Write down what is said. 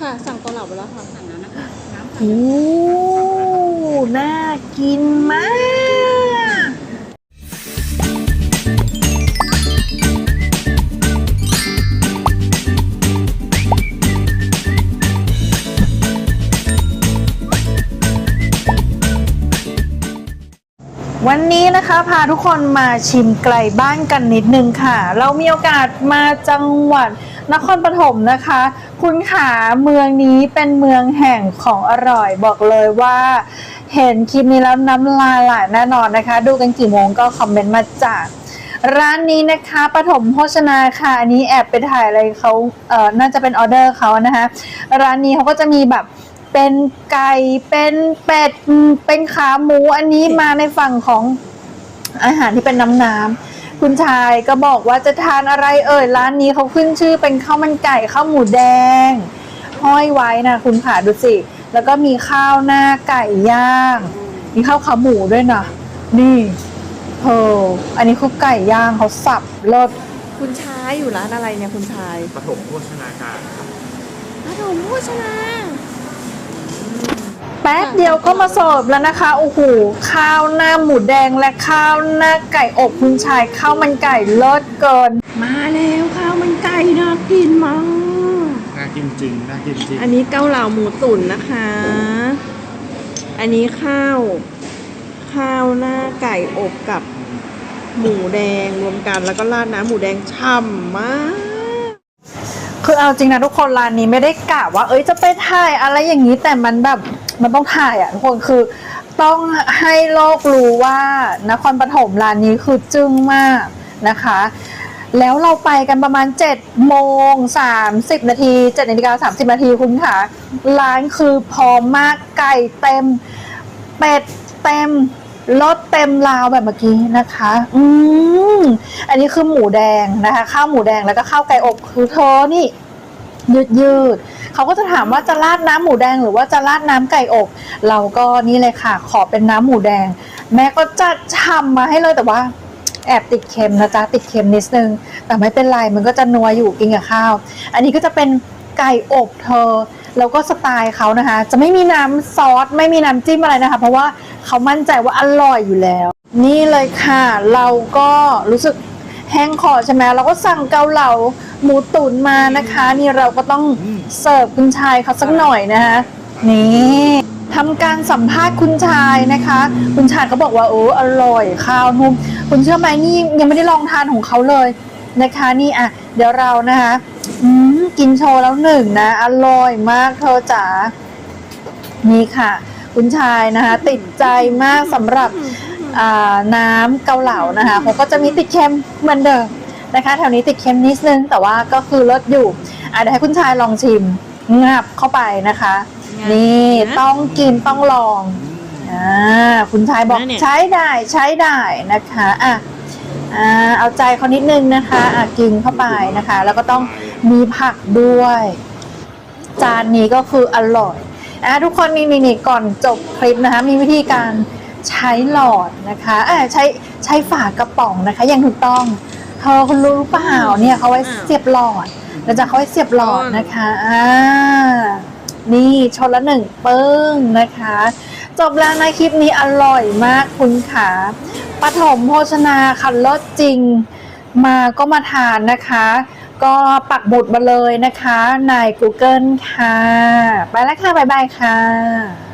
ค่ะ สั่งเกาเหลาไปแล้วค่ะ สั่งแล้วนะคะน้ำโอ้น่ากินมาก วันนี้นะคะพาทุกคนมาชิมไกลบ้านกันนิดนึงค่ะ เรามีโอกาสมาจังหวัด นครปฐมนะคะ คุณขาเมืองนี้เป็นเมืองแห่งของอร่อยบอกเลยว่า เห็นคลิปนี้แล้วน้ำลายไหลแน่นอนนะคะ ดูกันกี่โมงก็คอมเมนต์มาจากร้านนี้นะคะปฐมโภชนาค่ะ อันนี้แอบไปถ่ายอะไรเขาเอ่อน่าจะเป็นออเดอร์เขานะคะ ร้านนี้เขาก็จะมีแบบเป็นไก่เป็นเป็ดเป็นขาหมูอันนี้มาในฝั่งของอาหารที่เป็นน้ำน้ำ คุณชายก็บอกว่าจะทานอะไรเอ่ยร้านนี้เขาขึ้นชื่อเป็นข้าวมันไก่ข้าวหมูแดง ห้อยไว้นะคุณขาดูสิ แล้วก็มีข้าวหน้าไก่ย่าง มีข้าวขาหมูด้วยนะนี่เธออันนี้คือไก่ย่างเขาสับรสคุณชายอยู่ร้านอะไรเนี่ยคุณชายปฐมโภชนาการครับปฐมโภชนา แป๊บเดียวก็มาเสิร์ฟแล้วนะคะ โอ้โห ข้าวหน้าหมูแดงและข้าวหน้าไก่อบคุณชายข้าวมันไก่เลิศเกิน มาแล้วข้าวมันไก่น่ากินมาก น่ากินจริงน่ากินจริง อันนี้เกาเหลาหมูตุ๋นนะคะ อันนี้ข้าว ข้าวหน้าไก่อบกับหมูแดงรวมกันแล้วก็ราดน้ำหมูแดงฉ่ำมากคือเอาจริงนะทุกคนร้านนี้ไม่ได้กะว่า เอ้ยจะไปถ่ายอะไรอย่างนี้แต่มันแบบ มันต้องถ่ายอะทุกคนคือต้องให้โลกรู้ว่านครปฐมร้านนี้คือจึ้งมากนะคะ แล้วเราไปกันประมาณ7โมง30 นาที7นาฬิกา30 นาทีคุณค่ะร้านคือพร้อมมากไก่เต็ม เป็ดเต็มรสเต็มราวแบบเมื่อกี้นะคะ อืมอันนี้คือหมูแดงนะคะ ข้าวหมูแดงแล้วก็ข้าวไก่อบคือเธอนี่ยืดยืด เขาก็จะถามว่าจะราดน้ำหมูแดงหรือว่าจะราดน้ำไก่อบ เราก็นี่เลยค่ะ ขอเป็นน้ำหมูแดง แม่ก็จัดชำมาให้เลยแต่ว่าแอบติดเค็มนะจ๊ะติดเค็มนิดนึง แต่ไม่เป็นไรมันก็จะนัวอยู่กินกับข้าว อันนี้ก็จะเป็นไก่อบเธอ แล้วก็สไตล์เขานะคะ จะไม่มีน้ำซอสไม่มีน้ำจิ้มอะไรนะคะ เพราะว่าเขามั่นใจว่าอร่อยอยู่แล้ว นี่เลยค่ะ เราก็รู้สึก แห้งคอใช่ไหมเราก็สั่งเกาเหลาหมูตุ๋นมานะคะ นี่เราก็ต้องเสิร์ฟคุณชายเขาสักหน่อยนะคะนี่ทำการสัมภาษณ์คุณชายนะคะ คุณชายก็บอกว่าโอ้อร่อยข้าวนุ่มคุณเชื่อไหมนี่ยังไม่ได้ลองทานของเขาเลยนะคะ นี่อะเดี๋ยวเรานะคะอืมกินโชว์แล้วหนึ่งนะอร่อยมากเธอจ๋านี่ค่ะ คุณชายนะคะ ติดใจมากสำหรับอ่า น้ำเกาเหลานะคะเขาก็จะมีติดเค็มเหมือนเดิมนะคะ แถวนี้ติดเค็มนิดนึง แต่ว่าก็คือลดอยู่อะเดี๋ยวให้คุณชายลองชิมงับเข้าไปนะคะงับนี่นะต้องกินต้องลองอ่าคุณชายบอกนะเนี่ยใช้ได้ใช้ได้นะคะอะอ่าเอาใจเขานิดนึงนะคะอะกินเข้าไปนะคะ แล้วก็ต้องมีผักด้วย จานนี้ก็คืออร่อยอะทุกคนนี่นี่นี่ก่อนจบคลิปนะคะ มีวิธีการ ใช้หลอดนะคะเออใช้ใช้ฝากระป๋องนะคะอย่างถูกต้องเธอคุณรู้หรือเปล่าเนี่ยเขาไว้เสียบหลอดเราจะเขาไว้เสียบหลอดนะคะอ่านี่ชนละหนึ่งปึ้งนะคะ จบแล้วนะคลิปนี้อร่อยมากคุณขาปฐมโภชนาคันรสจริงมาก็มาทานนะคะ ก็ปักหมุดมาเลยนะคะใน Google ค่ะ ไปแล้วค่ะ บ๊ายบายค่ะ